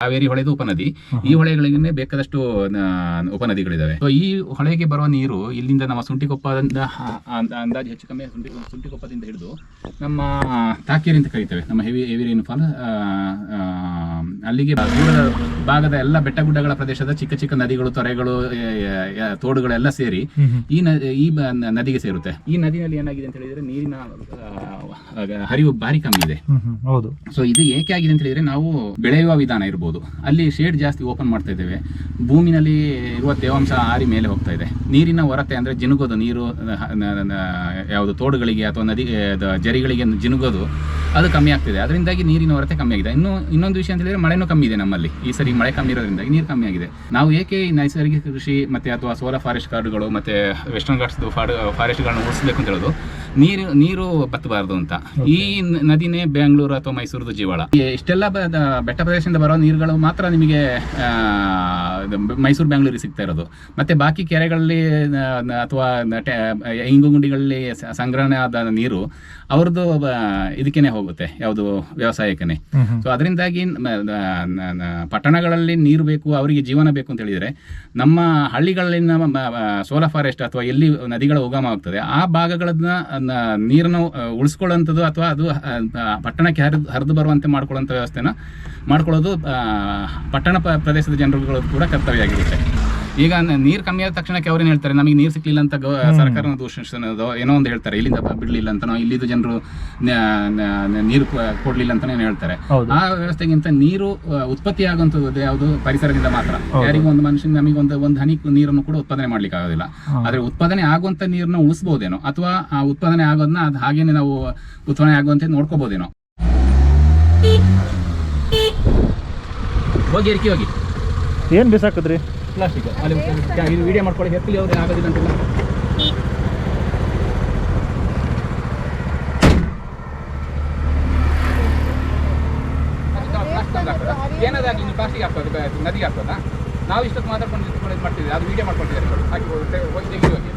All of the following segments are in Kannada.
ಕಾವೇರಿ ಹೊಳೆದು ಉಪನದಿ. ಈ ಹೊಳೆಗಳಿಗೆ ಬೇಕಾದಷ್ಟು ಉಪನದಿಗಳಿದಾವೆ. ಸೊ ಈ ಹೊಳೆಗೆ ಬರುವ ನೀರು ಇಲ್ಲಿಂದ ನಮ್ಮ ಸುಂಟಿಕೊಪ್ಪದಿಂದ ಅಂದಾಜು ಹೆಚ್ಚು ಕಮ್ಮಿ ಸುಂಟಿ ಸುಂಟಿಕೊಪ್ಪದಿಂದ ಹಿಡಿದು ನಮ್ಮ ತಾಕೇರಿ ಅಂತ ಕರೀತೇವೆ. ನಮ್ಮ ಹೆವಿ ಹೆವಿ ರೈನ್ಫಾಲ್ ಅಲ್ಲಿಗೆ ದೂರದ ಭಾಗದ ಎಲ್ಲ ಬೆಟ್ಟ ಗುಡ್ಡಗಳ ಪ್ರದೇಶದ ಚಿಕ್ಕ ಚಿಕ್ಕ ನದಿಗಳು ತೊರೆಗಳು ತೋಡುಗಳೆಲ್ಲ ಸೇರಿ ಈ ಈ ನದಿಗೆ ಸೇರುತ್ತೆ. ಈ ನದಿಯಲ್ಲಿ ಏನಾಗಿದೆ ಅಂತ ಹೇಳಿದ್ರೆ ನೀರಿನ ಹರಿವು ಭಾರಿ ಕಮ್ಮಿ ಇದೆ. ಹೌದು. ಸೊ ಇದು ಏಕೆ ಆಗಿದೆ ಅಂತ ಹೇಳಿದ್ರೆ ನಾವು ಬೆಳೆಯುವ ವಿಧಾನ ಇರ್ಬೋದು. ಅಲ್ಲಿ ಶೇಡ್ ಜಾಸ್ತಿ ಓಪನ್ ಮಾಡ್ತಾ ಇದ್ದೇವೆ. ಭೂಮಿನಲ್ಲಿ ಇರುವ ತೇವಾಂಶ ಆರಿ ಮೇಲೆ ಹೋಗ್ತಾ ಇದೆ. ನೀರಿನ ಹೊರತೆ ಅಂದ್ರೆ ಜಿನುಗೋದು. ನೀರು ಯಾವುದು ತೋಡುಗಳಿಗೆ ಅಥವಾ ನದಿ ಜರಿಗಳಿಗೆ ಜಿನುಗೋದು, ಅದು ಕಮ್ಮಿ ಆಗ್ತಿದೆ. ಅದರಿಂದಾಗಿ ನೀರಿನ ಹೊರತೆ ಕಮ್ಮಿ ಆಗಿದೆ. ಇನ್ನು ಇನ್ನೊಂದು ವಿಷಯ ಅಂತ ಹೇಳಿದ್ರೆ ಮಳೆನೂ ಕಮ್ಮಿ ಇದೆ ನಮ್ಮಲ್ಲಿ. ಈ ಸರಿ ಮಳೆ ಕಮ್ಮಿ ಇರೋದ್ರಿಂದಾಗಿ ನೀರು ಕಮ್ಮಿ ಆಗಿದೆ. ನಾವು ಏಕೆ ನೈಸರ್ಗಿಕ ಕೃಷಿ ಮತ್ತೆ ಅಥವಾ ಸೋಲಾ ಫಾರೆಸ್ಟ್ ಕಾರ್ಡ್ಗಳು ಮತ್ತೆ ವೆಸ್ಟರ್ನ್ ಘಾಟ್ಸ್ ಫಾರೆಸ್ಟ್ಗಳನ್ನು ಉಳಿಸ್ಬೇಕು ಅಂತ ಹೇಳೋದು. ನೀರು ನೀರು ಬತ್ತಬಾರದು ಅಂತ. ಈ ನದಿನೇ ಬೆಂಗಳೂರು ಅಥವಾ ಮೈಸೂರು ಜೀವಾಳ. ಇಷ್ಟೆಲ್ಲ ಬೆಟ್ಟ ಪ್ರದೇಶದಿಂದ ಬರೋ ನೀರುಗಳು ಮಾತ್ರ ನಿಮಗೆ ಮೈಸೂರು ಬೆಂಗಳೂರಿಗೆ ಸಿಗ್ತಾ ಇರೋದು. ಮತ್ತೆ ಬಾಕಿ ಕೆರೆಗಳಲ್ಲಿ ಅಥವಾ ಇಂಗುಗುಂಡಿಗಳಲ್ಲಿ ಸಂಗ್ರಹಣೆ ಆದ ನೀರು ಅವ್ರದ್ದು ಇದಕ್ಕೇನೆ ಹೋಗುತ್ತೆ ಯಾವುದು ವ್ಯವಸಾಯಕ್ಕೇ ಸೊ ಅದರಿಂದಾಗಿ ಪಟ್ಟಣಗಳಲ್ಲಿ ನೀರು ಬೇಕು ಅವರಿಗೆ ಜೀವನ ಬೇಕು ಅಂತ ಹೇಳಿದರೆ ನಮ್ಮ ಹಳ್ಳಿಗಳಲ್ಲಿನ ಸೋಲಾ ಫಾರೆಸ್ಟ್ ಅಥವಾ ಎಲ್ಲಿ ನದಿಗಳ ಉಗಮ ಆಗ್ತದೆ ಆ ಭಾಗಗಳನ್ನ ನೀರನ್ನು ಉಳಿಸ್ಕೊಳ್ಳುವಂಥದ್ದು ಉಳಿಸ್ಕೊಳ್ಳೋಂಥದ್ದು ಅಥವಾ ಅದು ಪಟ್ಟಣಕ್ಕೆ ಹರಿದು ಹರಿದು ಬರುವಂತೆ ಮಾಡ್ಕೊಳ್ಳೋಂಥ ವ್ಯವಸ್ಥೆನ ಮಾಡ್ಕೊಳ್ಳೋದು ಪಟ್ಟಣ ಪ್ರದೇಶದ ಜನರುಗಳು ಕೂಡ ಕರ್ತವ್ಯ ಆಗಿರುತ್ತೆ ಈಗ ನೀರು ಕಮ್ಮಿ ಆದ ತಕ್ಷಣಕ್ಕೆ ಅವ್ರೇನು ಹೇಳ್ತಾರೆ? ನಮಗೆ ನೀರು ಸಿಕ್ಕಲಿಲ್ಲ ಅಂತ ಗವ ಸರ್ಕಾರನ ದೂಷಿಸೋದು ಏನೋ ಒಂದು ಹೇಳ್ತಾರೆ. ಇಲ್ಲಿಂದ ಬಿಡಲಿಲ್ಲ ಅಂತನೋ ಇಲ್ಲಿದ್ದು ಜನರು ನೀರು ಕೊಡಲಿಲ್ಲ ಅಂತಾನೆ ಹೇಳ್ತಾರೆ. ಆ ವ್ಯವಸ್ಥೆಗಿಂತ ನೀರು ಉತ್ಪತ್ತಿ ಆಗುವಂಥದ್ದು ಯಾವುದು? ಪರಿಸರದಿಂದ ಮಾತ್ರ. ಯಾರಿಗೂ ಒಂದು ಮನುಷ್ಯನ ನಮಗೆ ಒಂದು ಒಂದು ಹನಿ ನೀರನ್ನು ಕೂಡ ಉತ್ಪಾದನೆ ಮಾಡ್ಲಿಕ್ಕೆ ಆಗೋದಿಲ್ಲ. ಆದ್ರೆ ಉತ್ಪಾದನೆ ಆಗುವಂಥ ನೀರನ್ನ ಉಳಿಸ್ಬೋದೇನೋ ಅಥವಾ ಆ ಉತ್ಪಾದನೆ ಆಗೋದನ್ನ ಅದು ಹಾಗೇನೆ ನಾವು ಉತ್ಪಾದನೆ ಆಗುವಂತೆ ನೋಡ್ಕೋಬಹುದೇನೋ ಹೋಗಿ ಎರ್ಕಿ ಹೋಗಿ. ಏನು ಬಿಸಾಕಿದ್ರಿ? ಪ್ಲಾಸ್ಟಿಕ್ ಅಲ್ಲಿ ಇದು ವಿಡಿಯೋ ಮಾಡ್ಕೊಳ್ಳಿ ಹೆಪ್ಪಲಿ ಅವ್ರಿಗೆ ಆಗೋದಿಲ್ಲ ಅಂತಿಲ್ಲ ಏನಾದಾಗಲಿ ನೀವು ಪ್ಲಾಸ್ಟಿಕ್ ಹಾಕ್ತದೆ ನದಿಗೆ ಹಾಕ್ತದಾ ನಾವು ಇಷ್ಟೊತ್ತು ಮಾತಾಡ್ಕೊಂಡು ನಿಂತ್ಕೊಂಡು ಇದು ಮಾಡ್ತಿದ್ವಿ ಅದು ವಿಡಿಯೋ ಮಾಡ್ಕೊಳ್ತಿದ್ದಾರೆ. ಹಾಕಿ ಹೋಗಿ ತೆಗಿ ಹೋಗಿ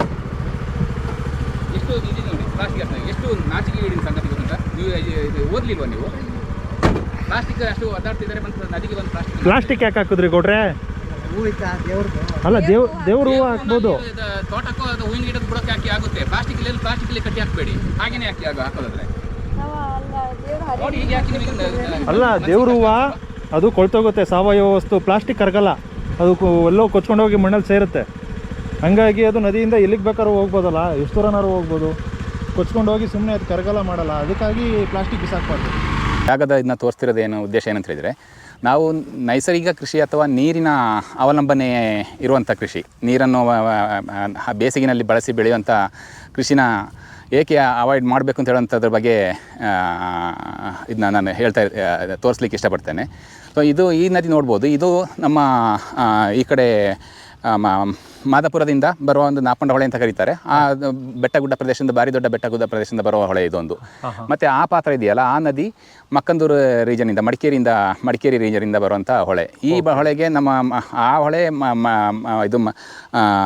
ಎಷ್ಟು ಇದು ನೋಡಿ ಪ್ಲಾಸ್ಟಿಕ್ ಹಾಕ್ತಾರೆ. ಎಷ್ಟು ನಾಚಿಕೆ ಸಂಗತಿ ಗೊತ್ತುಂಟಾ? ನೀವು ಇದು- ಇದು ಓದ್ಲಿಲ್ವಾ ನೀವು? ಪ್ಲಾಸ್ಟಿಕ್ ಅಷ್ಟು ಒದ್ದಾಡ್ತಿದ್ದಾರೆ ಬಂದು ನದಿಗೆ ಒಂದು ಪ್ಲಾಸ್ಟಿಕ್ ಪ್ಲಾಸ್ಟಿಕ್ ಯಾಕೆ ಹಾಕುದ್ರಿ ಕೊಟ್ರೆ ಅಲ್ಲ ದೇವ್ ದೇವ್ರ ಹೂವು ಹಾಕ್ಬೋದು. ತೋಟಕ್ಕೂ ಅದು ಹೂವಿನ ಗಿಡದ ಬುಡಕ್ಕೆ ಹಾಕಿ ಆಗುತ್ತೆ. ಪ್ಲಾಸ್ಟಿಕ್ ಇಲ್ಲಿ ಪ್ಲಾಸ್ಟಿಕ್ ಇಲ್ಲಿ ಕಟ್ಟಿ ಹಾಕಬೇಡಿ. ಹಾಗೇನೆ ಹಾಕಿ ಆಗ ಹಾಕೋದಾದ್ರೆ. ನೋಡಿ ಹೀಗೆ ಹಾಕಿ ನಿಮಗೆ ಅಲ್ಲ ದೇವ್ರ ಹೂವು ಅದು ಕೊಳ್ತೋಗುತ್ತೆ. ಸಾವಯವ ವಸ್ತು ಪ್ಲಾಸ್ಟಿಕ್ ಕರಗಲ್ಲ. ಅದು ಎಲ್ಲೋ ಕೊಚ್ಕೊಂಡು ಹೋಗಿ ಮಣ್ಣಲ್ಲಿ ಸೇರುತ್ತೆ. ಹಂಗಾಗಿ ಅದು ನದಿಯಿಂದ ಎಲ್ಲಿಗೆ ಬೇಕಾದ್ರೂ ಹೋಗ್ಬೋದಲ್ಲ? ಎಷ್ಟು ದೂರನಾರು ಹೋಗ್ಬೋದು. ಕೊಚ್ಕೊಂಡು ಹೋಗಿ ಸುಮ್ಮನೆ ಅದು ಕರಗಲ್ಲ ಮಾಡಲ್ಲ. ಅದಕ್ಕಾಗಿ ಪ್ಲಾಸ್ಟಿಕ್ ಬಿಸಾಕ್ಬಾರ್ದು. ಜಾಗದ ಇದನ್ನ ತೋರಿಸ್ತಿರೋದು ಏನು ಉದ್ದೇಶ ಏನಂತ ಹೇಳಿದರೆ, ನಾವು ನೈಸರ್ಗಿಕ ಕೃಷಿ ಅಥವಾ ನೀರಿನ ಅವಲಂಬನೆ ಇರುವಂಥ ಕೃಷಿ, ನೀರನ್ನು ಬೇಸಿಗೆಯಲ್ಲಿ ಬಳಸಿ ಬೆಳೆಯುವಂಥ ಕೃಷಿನ ಏಕೆ ಅವಾಯ್ಡ್ ಮಾಡಬೇಕು ಅಂತ ಹೇಳುವಂಥದ್ರ ಬಗ್ಗೆ ಇದನ್ನ ನಾನು ಹೇಳ್ತಾ ತೋರಿಸ್ಲಿಕ್ಕೆ ಇಷ್ಟಪಡ್ತೇನೆ. ಸೊ ಇದು ಈ ನದಿ ನೋಡ್ಬೋದು. ಇದು ನಮ್ಮ ಈ ಕಡೆ ಮಾದಾಪುರದಿಂದ ಬರುವ ಒಂದು ನಾಪಂಡ ಹೊಳೆ ಅಂತ ಕರೀತಾರೆ. ಆ ಬೆಟ್ಟ ಗುಡ್ಡ ಪ್ರದೇಶದಿಂದ ಭಾರಿ ದೊಡ್ಡ ಬೆಟ್ಟ ಗುಡ್ಡ ಪ್ರದೇಶದಿಂದ ಬರುವ ಹೊಳೆ ಇದೊಂದು ಮತ್ತೆ ಆ ಪಾತ್ರ ಇದೆಯಲ್ಲ ಆ ನದಿ ಮಕ್ಕಂದೂರು ರೀಜನಿಂದ ಮಡಿಕೇರಿಯಿಂದ ಮಡಿಕೇರಿ ರೀಜನಿಂದ ಬರುವಂಥ ಹೊಳೆ. ಈ ಹೊಳೆಗೆ ನಮ್ಮ ಆ ಹೊಳೆ ಇದು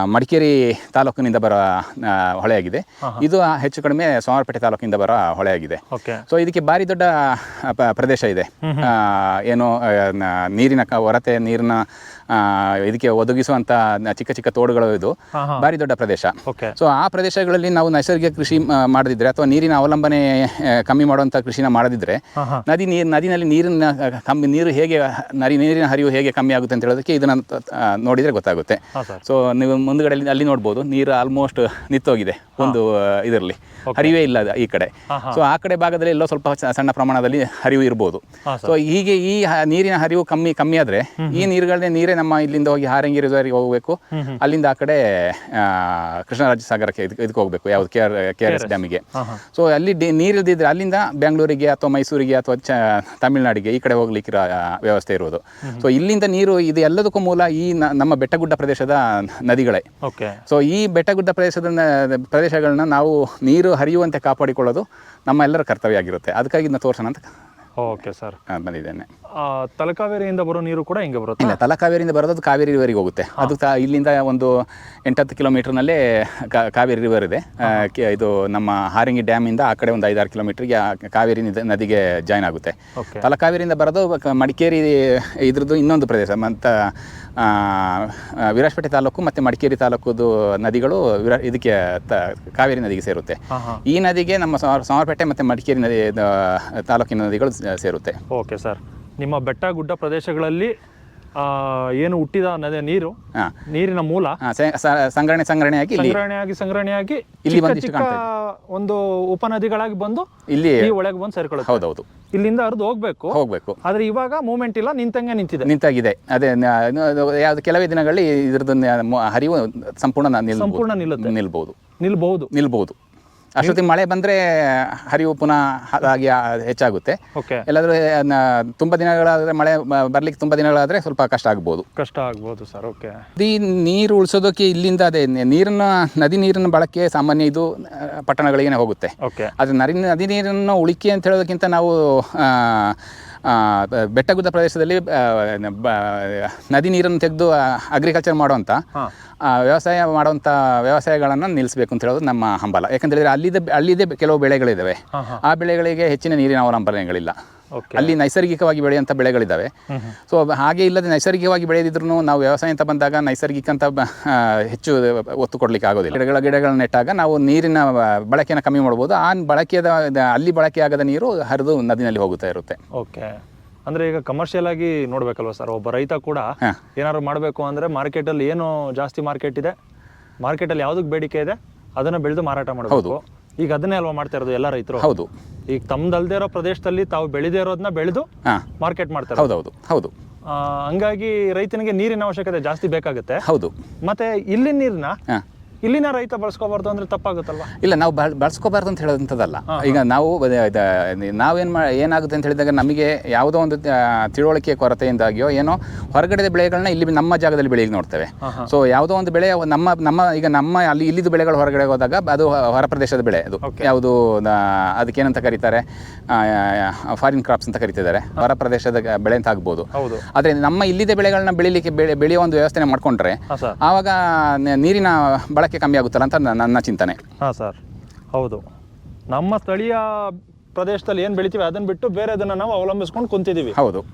ಮಡಿಕೇರಿ ತಾಲೂಕಿನಿಂದ ಬರುವ ಆ, ಹೊಳೆಯಾಗಿದೆ. ಇದು ಹೆಚ್ಚು ಕಡಿಮೆ ಸೋಮಾರಪೇಟೆ ತಾಲೂಕಿನಿಂದ ಬರುವ ಹೊಳೆಯಾಗಿದೆ. ಓಕೆ. ಸೊ ಇದಕ್ಕೆ ಭಾರಿ ದೊಡ್ಡ ಪ್ರದೇಶ ಇದೆ. ಏನು ನೀರಿನ ಹೊರತೆ ನೀರಿನ ಇದಕ್ಕೆ ಒದಗಿಸುವಂಥ ಚಿಕ್ಕ ಚಿಕ್ಕ ಚಿಕ್ಕ ತೋಡುಗಳು ಇದು. ಭಾರಿ ದೊಡ್ಡ ಪ್ರದೇಶ. ಸೊ ಆ ಪ್ರದೇಶಗಳಲ್ಲಿ ನಾವು ನೈಸರ್ಗಿಕ ಕೃಷಿ ಮಾಡದಿದ್ರೆ ಅಥವಾ ನೀರಿನ ಅವಲಂಬನೆ ಕಮ್ಮಿ ಮಾಡುವಂಥ ಕೃಷಿನ ಮಾಡದಿದ್ರೆ ನದಿ ನೀರು ನದಿನಲ್ಲಿ ನೀರಿನ ಕಮ್ಮಿ ನೀರು ಹೇಗೆ ನರಿ ನೀರಿನ ಹರಿವು ಹೇಗೆ ಕಮ್ಮಿ ಆಗುತ್ತೆ ಅಂತ ಹೇಳೋದಕ್ಕೆ ಇದನ್ನ ನೋಡಿದ್ರೆ ಗೊತ್ತಾಗುತ್ತೆ. ಸೊ ನೀವು ಮುಂದ್ಗಡೆ ಅಲ್ಲಿ- ಅಲ್ಲಿ ನೋಡ್ಬೋದು ನೀರು ಆಲ್ಮೋಸ್ಟ್ ನಿಂತೋಗಿದೆ ಒಂದು ಇದರಲ್ಲಿ. ಹರಿವೇ ಇಲ್ಲ ಈ ಕಡೆ. ಸೊ ಆ ಕಡೆ ಭಾಗದಲ್ಲಿ ಎಲ್ಲೋ ಸ್ವಲ್ಪ ಸಣ್ಣ ಪ್ರಮಾಣದಲ್ಲಿ ಹರಿವು ಇರ್ಬೋದು. ಸೊ ಹೀಗೆ ಈ ನೀರಿನ ಹರಿವು ಕಮ್ಮಿ ಕಮ್ಮಿ ಆದ್ರೆ ಈ ನೀರುಗಳನ್ನೇ ನೀರೇ ನಮ್ಮ ಇಲ್ಲಿಂದ ಹೋಗಿ ಹಾರಂಗಿ ರಿಸರ್ವ್ಗೆ ಹೋಗಬೇಕು. ಅಲ್ಲಿಂದ ಆ ಕಡೆ ಕೃಷ್ಣರಾಜ ಸಾಗರಕ್ಕೆ ಇದಕ್ಕೆ ಹೋಗಬೇಕು ಯಾವ್ದು K R K R S ಡ್ಯಾಮಿಗೆ. So ಅಲ್ಲಿ ನೀರು ಇಲ್ದಿದ್ರೆ ಅಲ್ಲಿಂದ ಬೆಂಗಳೂರಿಗೆ ಅಥವಾ ಮೈಸೂರಿಗೆ ಅಥವಾ ತಮಿಳ್ನಾಡಿಗೆ ಈ ಕಡೆ ಹೋಗ್ಲಿಕ್ಕಿರೋ ವ್ಯವಸ್ಥೆ ಇರುವುದು ಸೊ ಇಲ್ಲಿಂದ ನೀರು ಇದು ಎಲ್ಲದಕ್ಕೂ ಮೂಲ ಈ ನಮ್ಮ ನಮ್ಮ ಬೆಟ್ಟಗುಡ್ಡ ಪ್ರದೇಶದ ನದಿಗಳೇ. ಸೊ ಈ ಬೆಟ್ಟಗುಡ್ಡ ಪ್ರದೇಶದ ಪ್ರದೇಶಗಳನ್ನ ನಾವು ನೀರು ಹರಿಯುವಂತೆ ಕಾಪಾಡಿಕೊಳ್ಳೋದು ನಮ್ಮ ಎಲ್ಲರ ಕರ್ತವ್ಯ ಆಗಿರುತ್ತೆ. ಅದಕ್ಕಾಗಿ ಇದನ್ನ ತೋರಿಸೋಣ ಅಂತ ಓಕೆ ಸರ್. ಬಂದಿದ್ದೇನೆ. ತಲಕಾವೇರಿಯಿಂದ ಬರೋ ನೀರು ಕೂಡ ಹಿಂಗೆ ಬರುತ್ತೆ. ಇಲ್ಲ ತಲಕಾವೇರಿಯಿಂದ ಬರೋದು ಕಾವೇರಿ ರಿವರಿಗೆ ಹೋಗುತ್ತೆ. ಅದು ತಾ ಇಲ್ಲಿಂದ ಒಂದು ಎಂಟತ್ತು ಕಿಲೋಮೀಟರ್ನಲ್ಲೇ ಕಾವೇರಿ ರಿವರ್ ಇದೆ. ಕೆ- ಇದು ನಮ್ಮ ಹಾರಂಗಿ ಡ್ಯಾಮಿಂದ ಆ ಕಡೆ ಒಂದು ಐದಾರು ಕಿಲೋಮೀಟರ್ಗೆ ಆ ಕಾವೇರಿ ನದಿ- ನದಿಗೆ ಜಾಯ್ನ್ ಆಗುತ್ತೆ. ತಲಕಾವೇರಿಯಿಂದ ಬರೋದು ಕ- ಮಡಿಕೇರಿ ಇದ್ರದ್ದು ಇನ್ನೊಂದು ಪ್ರದೇಶ. ಮತ್ತು ವಿರಾಜಪೇಟೆ ತಾಲೂಕು ಮತ್ತು ಮಡಿಕೇರಿ ತಾಲೂಕುದು ನದಿಗಳು ವಿರಾ ಇದಕ್ಕೆ ತ ಕಾವೇರಿ ನದಿಗೆ ಸೇರುತ್ತೆ. ಹಾಂ ಹಾಂ. ಈ ನದಿಗೆ ನಮ್ಮ ಸೋಮ- ಮತ್ತೆ ಮತ್ತು ಮಡಿಕೇರಿ ನದಿ ದ- ತಾಲೂಕಿನ ನದಿಗಳು ಸ- ಸೇರುತ್ತೆ. Okay sir. ನಿಮ್ಮ ಬೆಟ್ಟ ಗುಡ್ಡ ಪ್ರದೇಶಗಳಲ್ಲಿ ಆ, ಏನು ಹುಟ್ಟಿದ ನದಿ ನೀರು ನೀರಿನ ಮೂಲ ಸಂಗ್ರಹಣೆ ಸಂಗ್ರಹಣೆಯಾಗಿ ಸಂಗ್ರಹಣೆಯಾಗಿ ಸಂಗ್ರಹಣೆಯಾಗಿ ಇಲ್ಲಿ ಚಿಕ್ಕ ಒಂದು ಉಪನದಿಗಳಾಗಿ ಬಂದು ಇಲ್ಲಿ ಒಳಗೆ ಬಂದು ಸೇರ್ಕೊಳ್ಳುತ್ತೆ. ಹೌದೌದು. ಇಲ್ಲಿಂದ ಹರಿದು ಹೋಗ್ಬೇಕು. ಹೋಗ್ಬೇಕು. ಆದ್ರೆ ಇವಾಗ ಮೂವ್ಮೆಂಟ್ ಇಲ್ಲ ನಿಂತಂಗೆ ನಿಂತಿದೆ. ನಿಂತಾಗಿದೆ. ಅದೇ ಯಾವ್ದು ಕೆಲವೇ ದಿನಗಳಲ್ಲಿ ಇದ್ರದ್ದು ಹರಿವು ಸಂಪೂರ್ಣ ಸಂಪೂರ್ಣ ನಿಲ್ಲುತ್ತೆ. ನಿಲ್ಬಹುದು ನಿಲ್ಬಹುದು ನಿಲ್ಬಹುದು ಅಷ್ಟೊತ್ತಿಗೆ ಮಳೆ ಬಂದರೆ ಹರಿವು ಪುನಃ ಹಾಗೆ ಹೆಚ್ಚಾಗುತ್ತೆ. ಓಕೆ. ಎಲ್ಲಾದರೂ ತುಂಬ ದಿನಗಳಾದರೆ ಮಳೆ ಬರಲಿಕ್ಕೆ ತುಂಬ ದಿನಗಳಾದರೆ ಸ್ವಲ್ಪ ಕಷ್ಟ ಆಗ್ಬೋದು. ಕಷ್ಟ ಆಗ್ಬೋದು ಸರ್ ಓಕೆ. ನದಿ ನೀರು ಉಳಿಸೋದಕ್ಕೆ ಇಲ್ಲಿಂದ ಅದೇ ನೀರನ್ನ ನದಿ ನೀರಿನ ಬಳಕೆ ಸಾಮಾನ್ಯ ಇದು ಪಟ್ಟಣಗಳಿಗೆ ಹೋಗುತ್ತೆ. ಓಕೆ. ಆದರೆ ನರಿ ನದಿ ನೀರನ್ನು ಉಳಿಕೆ ಅಂತ ಹೇಳೋದಕ್ಕಿಂತ ನಾವು ಬೆಟ್ಟಗುಡ್ಡ ಪ್ರದೇಶದಲ್ಲಿ ನದಿ ನೀರನ್ನು ತೆಗೆದು ಅಗ್ರಿಕಲ್ಚರ್ ಮಾಡುವಂಥ ವ್ಯವಸಾಯ ಮಾಡುವಂಥ ವ್ಯವಸಾಯಗಳನ್ನು ನಿಲ್ಲಿಸಬೇಕು ಅಂತ ಹೇಳೋದು ನಮ್ಮ ಹಂಬಲ. ಯಾಕಂತ ಹೇಳಿದ್ರೆ ಅಲ್ಲಿದೆ ಅಲ್ಲಿದೆ ಕೆಲವು ಬೆಳೆಗಳಿದ್ದಾವೆ ಆ ಬೆಳೆಗಳಿಗೆ ಹೆಚ್ಚಿನ ನೀರಿನ ಅವಲಂಬನೆಗಳಿಲ್ಲ. ಅಲ್ಲಿ ನೈಸರ್ಗಿಕವಾಗಿ ಬೆಳೆಯುವಂಥ ಬೆಳೆಗಳಿದ್ದಾವೆ. ಸೊ ಹಾಗೆ ಇಲ್ಲದೆ ನೈಸರ್ಗಿಕವಾಗಿ ಬೆಳೆದಿದ್ರು ನಾವು ವ್ಯವಸಾಯ ಅಂತ ಬಂದಾಗ ನೈಸರ್ಗಿಕ ಅಂತ ಹೆಚ್ಚು ಒತ್ತು ಕೊಡಲಿಕ್ಕೆ ಆಗೋದಿಲ್ಲ. ಗಿಡಗಳ ಗಿಡಗಳನ್ನ ನೆಟ್ಟಾಗ ನಾವು ನೀರಿನ ಬಳಕೆಯನ್ನು ಕಮ್ಮಿ ಮಾಡ್ಬೋದು. ಆ ಬಳಕೆದ ಅಲ್ಲಿ ಬಳಕೆ ಆಗದ ನೀರು ಹರಿದು ನದಿನಲ್ಲಿ ಹೋಗುತ್ತಾ ಇರುತ್ತೆ. ಓಕೆ ಅಂದ್ರೆ ಈಗ ಕಮರ್ಷಿಯಲ್ ಆಗಿ ನೋಡ್ಬೇಕಲ್ವಾ ಸರ್ ಒಬ್ಬ ರೈತ ಕೂಡ ಏನಾದ್ರು ಮಾಡಬೇಕು ಅಂದ್ರೆ ಮಾರ್ಕೆಟಲ್ಲಿ ಅಲ್ಲಿ ಏನು ಜಾಸ್ತಿ ಮಾರ್ಕೆಟ್ ಇದೆ. ಮಾರ್ಕೆಟ್ ಅಲ್ಲಿ ಯಾವ್ದಕ್ಕೆ ಬೇಡಿಕೆ ಇದೆ? ಅದನ್ನ ಬೆಳೆದು ಮಾರಾಟ ಮಾಡಬೇಕು. ಈಗ ಅದನ್ನೇ ಅಲ್ವಾ ಮಾಡ್ತಾ ಇರೋದು ಎಲ್ಲ ರೈತರು? ಹೌದು. ಈಗ ತಮ್ದಲ್ದೇ ಇರೋ ಪ್ರದೇಶದಲ್ಲಿ ತಾವು ಬೆಳೆದೇ ಇರೋದನ್ನ ಬೆಳೆದು ಮಾರ್ಕೆಟ್ ಮಾಡ್ತಾರೆ ಹೌದೌದು ಹೌದು. ಆ, ಹಂಗಾಗಿ ರೈತನಿಗೆ ನೀರಿನ ಅವಶ್ಯಕತೆ ಜಾಸ್ತಿ ಬೇಕಾಗುತ್ತೆ. ಹೌದು. ಮತ್ತೆ ಇಲ್ಲಿ ನೀರನ್ನ ಇಲ್ಲಿನ ರೈತ ಬಳಸ್ಕೋಬಾರ್ದು ಅಂದ್ರೆ ತಪ್ಪಾಗುತ್ತಲ್ಲ ಇಲ್ಲ ನಾವು ಬಳ ಬಳಸ್ಕೋಬಾರ್ದು ಅಂತ ಹೇಳೋದಂಥದ್ದಲ್ಲ. ಈಗ ನಾವು ನಾವೇನ್ ಮಾ ಏನಾಗುತ್ತೆ ಅಂತ ಹೇಳಿದಾಗ ನಮಗೆ ಯಾವುದೋ ಒಂದು ತಿಳುವಳಿಕೆ ಕೊರತೆಯಿಂದಾಗಿಯೋ ಏನೋ ಹೊರಗಡೆ ಬೆಳೆಗಳನ್ನ ಇಲ್ಲಿ ನಮ್ಮ ಜಾಗದಲ್ಲಿ ಬೆಳೆಯಲಿಕ್ಕೆ ನೋಡ್ತೇವೆ. ಸೊ ಯಾವುದೋ ಒಂದು ಬೆಳೆ ನಮ್ಮ ನಮ್ಮ ಈಗ ನಮ್ಮ ಅಲ್ಲಿ ಇಲ್ಲಿದ್ದು ಬೆಳೆಗಳು ಹೊರಗಡೆ ಹೋದಾಗ ಅದು ಹೊರ ಪ್ರದೇಶದ ಬೆಳೆ ಅದು. ಯಾವುದು ಅದಕ್ಕೇನಂತ ಕರೀತಾರೆ ಫಾರಿನ್ ಕ್ರಾಪ್ಸ್ ಅಂತ ಕರಿತಿದ್ದಾರೆ. ಹೊರ ಪ್ರದೇಶದ ಬೆಳೆ ಅಂತ ಆಗ್ಬೋದು. ಆದ್ರೆ ನಮ್ಮ ಇಲ್ಲಿದ್ದ ಬೆಳೆಗಳನ್ನ ಬೆಳಿಲಿಕ್ಕೆ ಬೆಳೆ ಬೆಳೆಯೋ ಒಂದು ವ್ಯವಸ್ಥೆ ಮಾಡ್ಕೊಂಡ್ರೆ ಆವಾಗ ನೀರಿನ ಬಳಕೆ ಕಮ್ಮಿ ಆಗುತ್ತಲ್ಲ ಅಂತ ನ- ನನ್ನ ಚಿಂತನೆ. ಹಾಂ ಸರ್. ಹೌದು. ನಮ್ಮ ಸ್ಥಳೀಯ ಪ್ರದೇಶದಲ್ಲಿ ಏನು ಬೆಳಿತೀವಿ ಅದನ್ನು ಬಿಟ್ಟು ಬೇರೆದನ್ನು ನಾವು ಅವಲಂಬಿಸ್ಕೊಂಡು ಕುಂತಿದ್ದೀವಿ ಹೌದು.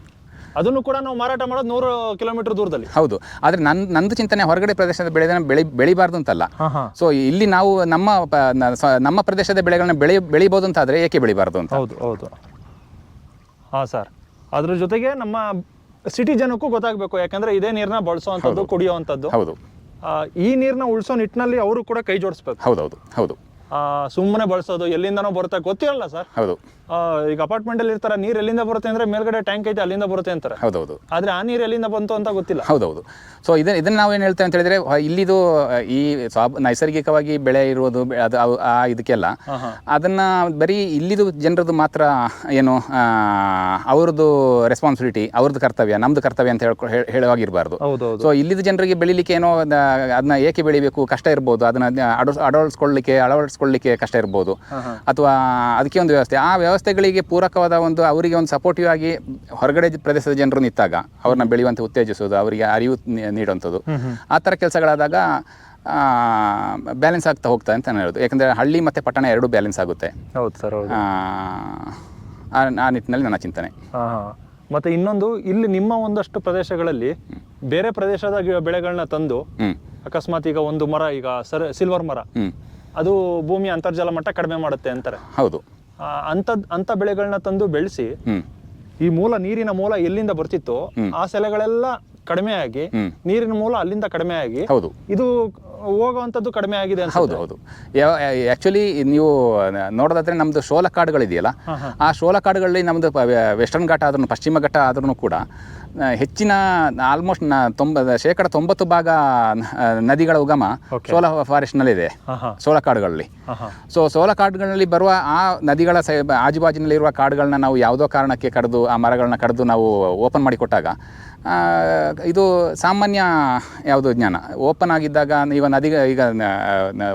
ಅದನ್ನು ಕೂಡ ನಾವು ಮಾರಾಟ ಮಾಡೋದು ನೂರು ಕಿಲೋಮೀಟರ್ ದೂರದಲ್ಲಿ. ಹೌದು. ಆದರೆ ನನ್ನ ನಂದು ಚಿಂತನೆ ಹೊರಗಡೆ ಪ್ರದೇಶದ ಬೆಳೆದನ್ನ ಬೆಳಿ ಬೆಳಿಬಾರ್ದು ಅಂತಲ್ಲ ಹಾಂ ಹಾಂ. ಸೊ ಇಲ್ಲಿ ನಾವು ನಮ್ಮ ಪ- ನ- ಸ- ನಮ್ಮ ಪ್ರದೇಶದ ಬೆಳೆಗಳನ್ನ ಬೆಳಿ ಬೆಳಿಬೋದು ಅಂತ ಆದರೆ ಏಕೆ ಬೆಳಿಬಾರ್ದು ಅಂತ? ಹೌದು ಹೌದು. ಹಾಂ ಸರ್. ಅದ್ರ ಜೊತೆಗೆ ನಮ್ಮ ಸಿಟಿ ಜನಕ್ಕೂ ಗೊತ್ತಾಗಬೇಕು ಯಾಕಂದ್ರೆ ಇದೇ ನೀರನ್ನ ಬಳಸುವಂಥದ್ದು ಕುಡಿಯೋವಂಥದ್ದು ಹೌದು. ಈ ನೀರನ್ನ ಉಳಿಸೋ ನಿಟ್ಟಿನಲ್ಲಿ ಅವರು ಕೂಡ ಕೈ ಜೋಡಿಸ್ಬೇಕು. ಹೌದೌದು ಹೌದು. ಸುಮ್ಮನೆ ಬಳಸೋದು ಎಲ್ಲಿಂದನೋ ಬರುತ್ತೆ ಗೊತ್ತಿರಲ್ಲ ಸರ್. ಹೌದು. ಈಗ ಅಪಾರ್ಟ್ಮೆಂಟಲ್ಲಿ ಇರ್ತಾರೆ ನೀರು ಎಲ್ಲಿಂದ ಬರುತ್ತೆ ಅಂದ್ರೆ ಮೇಲ್ಗಡೆ ಟ್ಯಾಂಕ್ ಐತೆ ಅಲ್ಲಿಂದ ಬರುತ್ತೆ ಅಂತಾರೆ. ಹೌದೌದು. ಆದ್ರೆ ಆ ನೀರು ಎಲ್ಲಿಂದ ಬಂತು ಅಂತ ಗೊತ್ತಿಲ್ಲ. ಹೌದೌದು. ಸೊ ಇದನ್ನ ನಾವು ಏನು ಹೇಳ್ತೇವೆ ಅಂತ ಹೇಳಿದ್ರೆ ಇಲ್ಲಿದು ಈ ಸ್ವಾಭ ನೈಸರ್ಗಿಕವಾಗಿ ಬೆಳೆ ಇರುವುದು ಅದು ಅವು- ಆ ಇದಕ್ಕೆಲ್ಲ. ಅದನ್ನ ಬರೀ ಇಲ್ಲಿದು ಜನರದ್ದು ಮಾತ್ರ ಏನು ಅವ್ರದ್ದು ರೆಸ್ಪಾನ್ಸಿಬಿಲಿಟಿ ಅವ್ರದ್ದು ಕರ್ತವ್ಯ ನಮ್ದು ಕರ್ತವ್ಯ ಅಂತ ಹೇಳ್ಕೊ ಹೇ- ಹೇಳುವಾಗಿರಬಾರ್ದು. ಹೌದೌದು. ಸೊ ಇಲ್ಲಿದ್ದ ಜನರಿಗೆ ಬೆಳಿಲಿಕ್ಕೆ ಏನೋ ಅದನ್ನ ಏಕೆ ಬೆಳಿಬೇಕು ಕಷ್ಟ ಇರ್ಬೋದು ಅದನ್ನ ಅಡ ಅಳವಡಿಸ್ಕೊಳ್ಳಿಕ್ಕೆ ಅಳವಡಿಸ್ಕೊಳ್ಳಿಕ್ಕೆ ಕಷ್ಟ ಇರ್ಬೋದು. ಅಥವಾ ಅದಕ್ಕೆ ಒಂದು ವ್ಯವಸ್ಥೆ. ಆ ವ್ಯವಸ್ಥೆಗಳಿಗೆ ಪೂರಕವಾದ ಒಂದು ಅವರಿಗೆ ಒಂದು ಸಪೋರ್ಟಿವ್ ಆಗಿ ಹೊರಗಡೆ ಪ್ರದೇಶದ ಜನರು ನಿಂತಾಗ ಅವ್ರನ್ನ ಬೆಳೆಯುವಂತೆ ಉತ್ತೇಜಿಸೋದು ಅವರಿಗೆ ಅರಿವು ನೀಡುವಂಥದ್ದು ಆ ಥರ ಕೆಲಸಗಳಾದಾಗ ಬ್ಯಾಲೆನ್ಸ್ ಆಗ್ತಾ ಹೋಗ್ತಾ ಅಂತ ನಾನು ಹೇಳೋದು. ಯಾಕಂದರೆ ಹಳ್ಳಿ ಮತ್ತು ಪಟ್ಟಣ ಎರಡೂ ಬ್ಯಾಲೆನ್ಸ್ ಆಗುತ್ತೆ. ಹೌದು ಸರ್ ಆ, ನಿಟ್ಟಿನಲ್ಲಿ ನನ್ನ ಚಿಂತನೆ. ಮತ್ತೆ ಇನ್ನೊಂದು ಇಲ್ಲಿ ನಿಮ್ಮ ಒಂದಷ್ಟು ಪ್ರದೇಶಗಳಲ್ಲಿ ಬೇರೆ ಪ್ರದೇಶದ ಬೆಳೆಗಳನ್ನ ತಂದು ಅಕಸ್ಮಾತ್ ಈಗ ಒಂದು ಮರ ಈಗ ಸರ್ ಸಿಲ್ವರ್ ಮರ. ಅದು ಭೂಮಿಯ ಅಂತರ್ಜಲ ಮಟ್ಟ ಕಡಿಮೆ ಮಾಡುತ್ತೆ ಅಂತಾರೆ. ಹೌದು. ಅಂಥದ್ ಅಂಥ ಬೆಳೆಗಳನ್ನ ತಂದು ಬೆಳೆಸಿ ಈ ಮೂಲ ನೀರಿನ ಮೂಲ ಎಲ್ಲಿಂದ ಬರ್ತಿತ್ತು ಆ ಸೆಲೆಗಳೆಲ್ಲ ಕಡಿಮೆ ಆಗಿ ನೀರಿನ ಮೂಲ ಅಲ್ಲಿಂದ ಕಡಿಮೆ ಆಗಿ ಹೌದು. ಇದು ಹೋಗುವಂಥದ್ದು ಕಡಿಮೆ ಆಗಿದೆ ಹೌದು ಹೌದು. ಆ್ಯಕ್ಚುಲಿ ನೀವು ನೋಡೋದಾದ್ರೆ ನಮ್ಮದು ಶೋಲ ಕಾಡುಗಳಿದೆಯಲ್ಲ ಆ ಶೋಲ ಕಾಡುಗಳಲ್ಲಿ ನಮ್ಮದು ವೆಸ್ಟರ್ನ್ ಘಟ್ಟ ಆದ್ರೂ ಪಶ್ಚಿಮ ಘಟ್ಟ ಆದ್ರೂ ಕೂಡ ಹೆಚ್ಚಿನ ಆಲ್ಮೋಸ್ಟ್ ತೊಂಬ ಶೇಕಡ ತೊಂಬತ್ತು ಭಾಗ ನದಿಗಳ ಉಗಮ ಸೋಲ ಫಾರೆಸ್ಟ್ನಲ್ಲಿದೆ ಸೋಲ ಕಾಡುಗಳಲ್ಲಿ. ಸೊ ಸೋಲ ಕಾಡುಗಳಲ್ಲಿ ಬರುವ ಆ ನದಿಗಳ ಸೈ ಆಜುಬಾಜಿನಲ್ಲಿರುವ ಕಾಡುಗಳನ್ನ ನಾವು ಯಾವುದೋ ಕಾರಣಕ್ಕೆ ಕಡಿದು ಆ ಮರಗಳನ್ನ ಕಡಿದು ನಾವು ಓಪನ್ ಮಾಡಿ ಕೊಟ್ಟಾಗ ಆ, ಇದು ಸಾಮಾನ್ಯ ಯಾವುದು ಜ್ಞಾನ? ಓಪನ್ ಆಗಿದ್ದಾಗ ಈಗ ನದಿ ಈಗ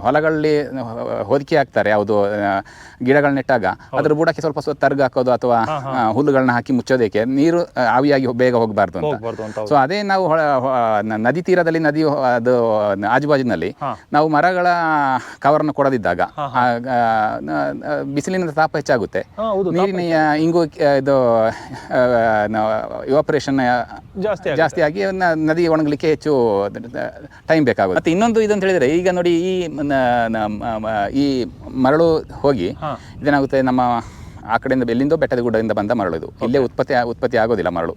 ಹೊಲಗಳಲ್ಲಿ ಹೊದಿಕೆ ಹಾಕ್ತಾರೆ ಯಾವುದು ಗಿಡಗಳನ್ನ ನೆಟ್ಟಾಗ. ಅದ್ರ ಬುಡಕ್ಕೆ ಸ್ವಲ್ಪ ಸ್ವಲ್ಪ ತರ್ಗ ಹಾಕೋದು ಅಥವಾ ಹುಲ್ಲುಗಳನ್ನ ಹಾಕಿ ಮುಚ್ಚೋದಕ್ಕೆ ನೀರು ಆವಿಯಾಗಿ ಬೇಗ ಹೋಗಬಾರ್ದು ಅಂತ. ಸೊ ಅದೇ ನಾವು ನದಿ ತೀರದಲ್ಲಿ ನದಿ ಅದು ಆಜುಬಾಜಿನಲ್ಲಿ ನಾವು ಮರಗಳ ಕವರ್ನ ಕೊಡದಿದ್ದಾಗ ಬಿಸಿಲಿನ ತಾಪ ಹೆಚ್ಚಾಗುತ್ತೆ. ನೀರಿನ ಇಂಗು ಇದು ಇವಾಪರೇಷನ್ ಜಾಸ್ತಿ. ಜಾಸ್ತಿ ಆಗಿ ನದಿ ಒಣಗಲಿಕ್ಕೆ ಹೆಚ್ಚು ಟೈಮ್ ಬೇಕಾಗುತ್ತೆ ಮತ್ತೆ ಇನ್ನೊಂದು ಇದಂತ ಅಂತ ಹೇಳಿದ್ರೆ ಈಗ ನೋಡಿ ಈ ಈ ಮರಳು ಹೋಗಿ. ಇದೇನಾಗುತ್ತೆ ನಮ್ಮ ಆ ಕಡೆಯಿಂದ ಎಲ್ಲಿಂದೋ ಬೆಟ್ಟದ ಗುಡ್ಡದಿಂದ ಬಂದ ಮರಳು ಇದು. ಇಲ್ಲೇ ಉತ್ಪತ್ತಿ ಉತ್ಪತ್ತಿ ಆಗೋದಿಲ್ಲ ಮರಳು.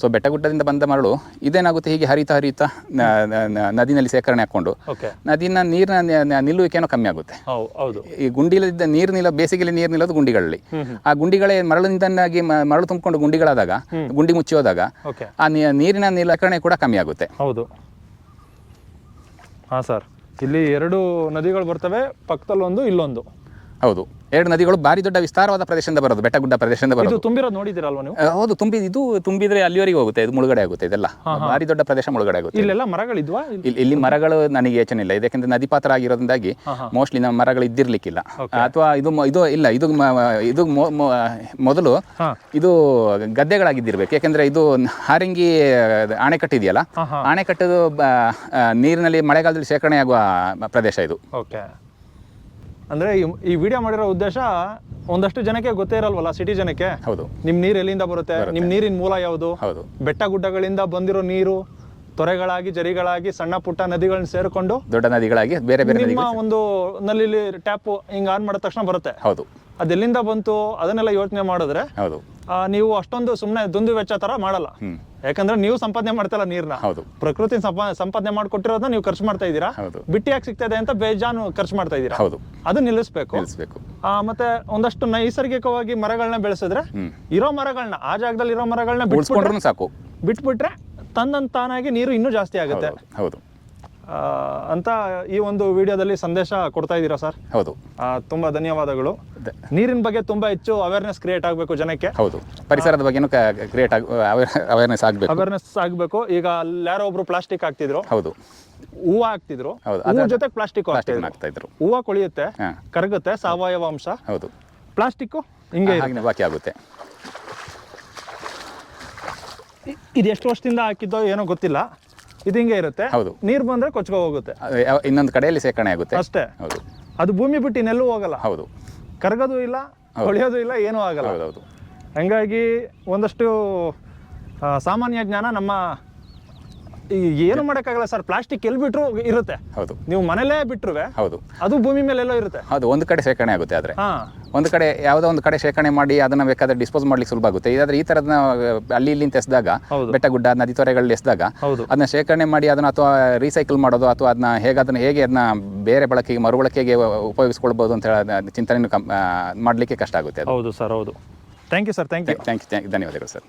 ಸೊ ಬೆಟ್ಟ ಗುಡ್ಡದಿಂದ ಬಂದ ಮರಳು ಇದೇನಾಗುತ್ತೆ? ಹೀಗೆ ಹರಿತಾ ಹರಿತಾ ನದಿನಲ್ಲಿ ಸೇಕರಣೆ ಹಾಕೊಂಡು ನದಿನ ನೀರಿನ ನಿಲ್ಲುವಿಕೆನೋ ಕಮ್ಮಿ ಆಗುತ್ತೆ. ಈ ಗುಂಡಿಲಿದ್ದ ನೀರು ನಿಲ್ಲ ಬೇಸಿಗೆಯಲ್ಲಿ ನೀರು ನಿಲ್ಲೋದು ಗುಂಡಿಗಳಲ್ಲಿ. ಆ ಗುಂಡಿಗಳೇ ಮರಳಿನಿಂದಾಗಿ ಮರಳು ತುಂಬಿಕೊಂಡು ಗುಂಡಿಗಳಾದಾಗ ಗುಂಡಿ ಮುಚ್ಚಿ ಹೋದಾಗ ಆ ನೀರಿನ ನಿಲಕರಣೆ ಕೂಡ ಕಮ್ಮಿ ಆಗುತ್ತೆ. ಹೌದು. ಹಾ ಸರ್ ಇಲ್ಲಿ ಎರಡು ನದಿಗಳು ಬರ್ತವೆ ಪಕ್ಕದಲ್ಲಿ ಒಂದು ಇಲ್ಲೊಂದು. ಹೌದು. ಎರಡು ನದಿಗಳು ಭಾರಿ ದೊಡ್ಡ ವಿಸ್ತಾರವಾದ ಪ್ರದೇಶದಿಂದ ಬರೋದು ಬೆಟ್ಟ ಗುಡ್ಡ ಪ್ರದೇಶದಿಂದ ಬರೋದು. ತುಂಬಿರೋದು ನೋಡಿದಿರಲ್ವಾ ನೀವು? ಹೌದು ತುಂಬಿ ಇದು ತುಂಬಿದ್ರೆ ಅಲ್ಲಿವರೆಗೆ ಹೋಗುತ್ತೆ ಇದು ಮುಳುಗಡೆ ಆಗುತ್ತೆ ಇದೆಲ್ಲ. ಭಾರಿ ದೊಡ್ಡ ಪ್ರದೇಶ ಮುಳುಗಡೆ ಆಗುತ್ತೆ. ಇಲ್ಲೆಲ್ಲ ಮರಗಳಿದ್ವಾ? ಇಲ್ಲಿ- ಇಲ್ಲಿ ಮರಗಳು ನನಗೆ ಯೋಚನೆ ಇಲ್ಲ ಇದಕ್ಕಿಂತ ನದಿ ಪಾತ್ರ ಆಗಿರೋದ್ರಿಂದಾಗಿ ಮೋಸ್ಟ್ಲಿ ನಮ್ಮ ಮರಗಳು ಇದ್ದಿರ್ಲಿಕ್ಕಿಲ್ಲ. ಅಥವಾ ಇದು ಇದು ಇಲ್ಲ ಇದು ಇದು ಮೊದಲು. ಇದು ಗದ್ದೆಗಳಾಗಿದ್ದಿರ್ಬೇಕು. ಯಾಕಂದ್ರೆ ಇದು ಹಾರಂಗಿ ಅಣೆಕಟ್ಟು ಇದೆಯಲ್ಲ. ಅಣೆಕಟ್ಟದು ನೀರಿನಲ್ಲಿ ಮಳೆಗಾಲದಲ್ಲಿ ಶೇಖರಣೆ ಆಗುವ ಪ್ರದೇಶ ಇದು. ಅಂದರೆ ಈ ವಿಡಿಯೋ ಮಾಡಿರೋ ಉದ್ದೇಶ ಒಂದಷ್ಟು ಜನಕ್ಕೆ ಗೊತ್ತೇ ಇರಲ್ವಲ್ಲ ಸಿಟಿ ಜನಕ್ಕೆ. ಹೌದು. ನಿಮ್ಮ ನೀರು ಎಲ್ಲಿಂದ ಬರುತ್ತೆ? ನಿಮ್ಮ ನೀರಿನ ಮೂಲ ಯಾವುದು? ಹೌದು. ಬೆಟ್ಟ ಗುಡ್ಡಗಳಿಂದ ಬಂದಿರೋ ನೀರು ತೊರೆಗಳಾಗಿ ಜರಿಗಳಾಗಿ ಸಣ್ಣ ಪುಟ್ಟ ನದಿಗಳನ್ನ ಸೇರಿಕೊಂಡು ದೊಡ್ಡ ನದಿಗಳಾಗಿ ಬೇರೆ ಬೇರೆ ನಿಮ್ಮ ಒಂದು ನಲ್ಲಿ ಟ್ಯಾಪ್ ಹಿಂಗ್ ಆನ್ ಮಾಡಿದ ತಕ್ಷಣ ಬರುತ್ತೆ. ಹೌದು. ಅದೆಲ್ಲಿಂದ ಬಂತು ಅದನ್ನೆಲ್ಲ ಯೋಚನೆ ಮಾಡಿದ್ರೆ ಹೌದು. ನೀವು ಅಷ್ಟೊಂದು ಸುಮ್ಮನೆ ದುಂದು ವೆಚ್ಚ ತರ ಮಾಡಲ್ಲ. ಯಾಕಂದ್ರೆ ನೀವು ಸಂಪಾದನೆ ಮಾಡ್ತಲ್ಲ ನೀರ್ನ. ಹೌದು. ಪ್ರಕೃತಿ ಸಂಪಾ ಸಂಪಾದನೆ ಮಾಡ್ಕೊಟ್ಟಿರೋದನ್ನ ನೀವು ಖರ್ಚು ಮಾಡ್ತಾ ಇದ್ದೀರಾ? ಬಿಟ್ಟಿಯಾಗಿ ಸಿಗ್ತದೆ ಅಂತ ಬೇಜಾನು ಖರ್ಚು ಮಾಡ್ತಾ ಇದ್ದೀರಾ? ಹೌದು. ಅದು ನಿಲ್ಲಿಸ್ಬೇಕು. ನಿಲ್ಲಿಸ್ಬೇಕು. ಆ, ಮತ್ತೆ ಒಂದಷ್ಟು ನೈಸರ್ಗಿಕವಾಗಿ ಮರಗಳನ್ನ ಬೆಳೆಸಿದ್ರೆ ಇರೋ ಮರಗಳನ್ನ ಆ ಜಾಗದಲ್ಲಿ ಇರೋ ಮರಗಳನ್ನ ಬಿಟ್ಬಿಟ್ರೆ ಉಳಿಸ್ಕೊಂಡ್ರು ಸಾಕು. ಬಿಟ್ಬಿಟ್ರೆ ತನ್ನಂತಾನಾಗಿ ನೀರು ಇನ್ನೂ ಜಾಸ್ತಿ ಆಗುತ್ತೆ. ಹೌದು. ಅಂತ ಈ ಒಂದು ವಿಡಿಯೋದಲ್ಲಿ ಸಂದೇಶ ಕೊಡ್ತಾ ಇದ್ದೀರಾ ಸರ್? ಹೌದು. ಆ, ತುಂಬಾ ಧನ್ಯವಾದಗಳು. ನೀರಿನ ಬಗ್ಗೆ ತುಂಬಾ ಹೆಚ್ಚು ಅವೇರ್ನೆಸ್ ಕ್ರಿಯೇಟ್ ಆಗಬೇಕು ಜನಕ್ಕೆ. ಹೌದು. ಪರಿಸರದ ಬಗ್ಗೆನೂ ಕ್ರಿಯೇಟ್ ಆಗ ಅವೇರ್ನೆಸ್ ಆಗಬೇಕು. ಅವೇರ್ನೆಸ್ ಆಗಬೇಕು. ಈಗ ಅಲ್ಲಿ ಯಾರೋ ಒಬ್ರು ಪ್ಲಾಸ್ಟಿಕ್ ಹಾಕ್ತಿದ್ರು. ಹೌದು. ಹೂವು ಹಾಕ್ತಿದ್ರು. ಹೌದು, ಜೊತೆ ಪ್ಲಾಸ್ಟಿಕ್ ಪ್ಲಾಸ್ಟಿಕ್ ಹಾಕ್ತಾ ಇದ್ರು. ಹೂವು ಕೊಳಿಯುತ್ತೆ ಹಾ. ಕರಗುತ್ತೆ ಸಾವಯವ ಅಂಶ. ಹೌದು. ಪ್ಲಾಸ್ಟಿಕ್ ಹಿಂಗೆ ಇರುತ್ತೆ. ಹಾಗೆ ಬಾಕಿ ಆಗುತ್ತೆ. ಇ- ಇದು ಎಷ್ಟು ವರ್ಷದಿಂದ ಹಾಕಿದ್ದೋ ಏನೋ ಗೊತ್ತಿಲ್ಲ. ಇದು ಹಿಂಗೆ ಇರುತ್ತೆ. ಹೌದು. ನೀರು ಬಂದ್ರೆ ಕೊಚ್ಕೊ ಹೋಗುತ್ತೆ. ಇನ್ನೊಂದು ಕಡೆಯಲ್ಲಿ ಸೇಕರಣೆ ಆಗುತ್ತೆ. ಅಷ್ಟೇ. ಹೌದು. ಅದು ಭೂಮಿ ಬಿಟ್ಟು ಇನ್ನೆಲ್ಲೂ ಹೋಗಲ್ಲ. ಹೌದು. ಕರಗೋದು ಇಲ್ಲ ಹೊಳೆಯೋದು ಇಲ್ಲ ಏನೂ ಆಗಲ್ಲ. ಹೌದು ಹಂಗಾಗಿ ಒಂದಷ್ಟು ಸಾಮಾನ್ಯ ಜ್ಞಾನ ನಮ್ಮ ಏನು ಮಾಡೋಕ್ಕಾಗಲ್ಲ ಸರ್ ಪ್ಲಾಸ್ಟಿಕ್ ಎಲ್ಲಿ ಬಿಟ್ಟರು ಇರುತ್ತೆ. ಹೌದು. ನೀವು ಮನೆಯಲ್ಲೇ ಬಿಟ್ರುವೆ ಹೌದು. ಅದು ಭೂಮಿ ಮೇಲೆ ಎಲ್ಲೋ ಇರುತ್ತೆ. ಹೌದು ಒಂದು ಕಡೆ ಶೇಖರಣೆ ಆಗುತ್ತೆ ಆದರೆ. ಒಂದು ಕಡೆ ಯಾವುದೋ ಒಂದು ಕಡೆ ಶೇಖರಣೆ ಮಾಡಿ ಅದನ್ನ ಬೇಕಾದ್ರೆ ಡಿಸ್ಪೋಸ್ ಮಾಡ್ಲಿಕ್ಕೆ ಸುಲಭ ಆಗುತ್ತೆ. ಇದಾದ್ರೆ ಈ ತರದನ್ನ ಅಲ್ಲಿ ಇಲ್ಲಿ ಎಸ್ದಾಗ ಬೆಟ್ಟ ಗುಡ್ಡ ನದಿ ತೊರೆಗಳಲ್ಲಿ ಎಸ್ದಾಗ ಅದನ್ನ ಶೇಖರಣೆ ಮಾಡಿ ಅದನ್ನ ಅಥವಾ ರೀಸೈಕಲ್ ಮಾಡೋದು ಅಥವಾ ಅದನ್ನ ಹೇಗೆ ಅದನ್ನ ಹೇಗೆ ಅದನ್ನ ಬೇರೆ ಬಳಕೆಗೆ ಮರುಬಳಕೆಗೆ ಉಪಯೋಗಿಸ್ಕೊಳ್ಬಹುದು ಅಂತ ಹೇಳಿ ಚಿಂತನೆ ಮಾಡಲಿಕ್ಕೆ ಕಷ್ಟ ಆಗುತ್ತೆ ಹೌದು ಸರ್ ಹೌದು. Thank you sir thank you thank you ಧನ್ಯವಾದಗಳು ಸರ್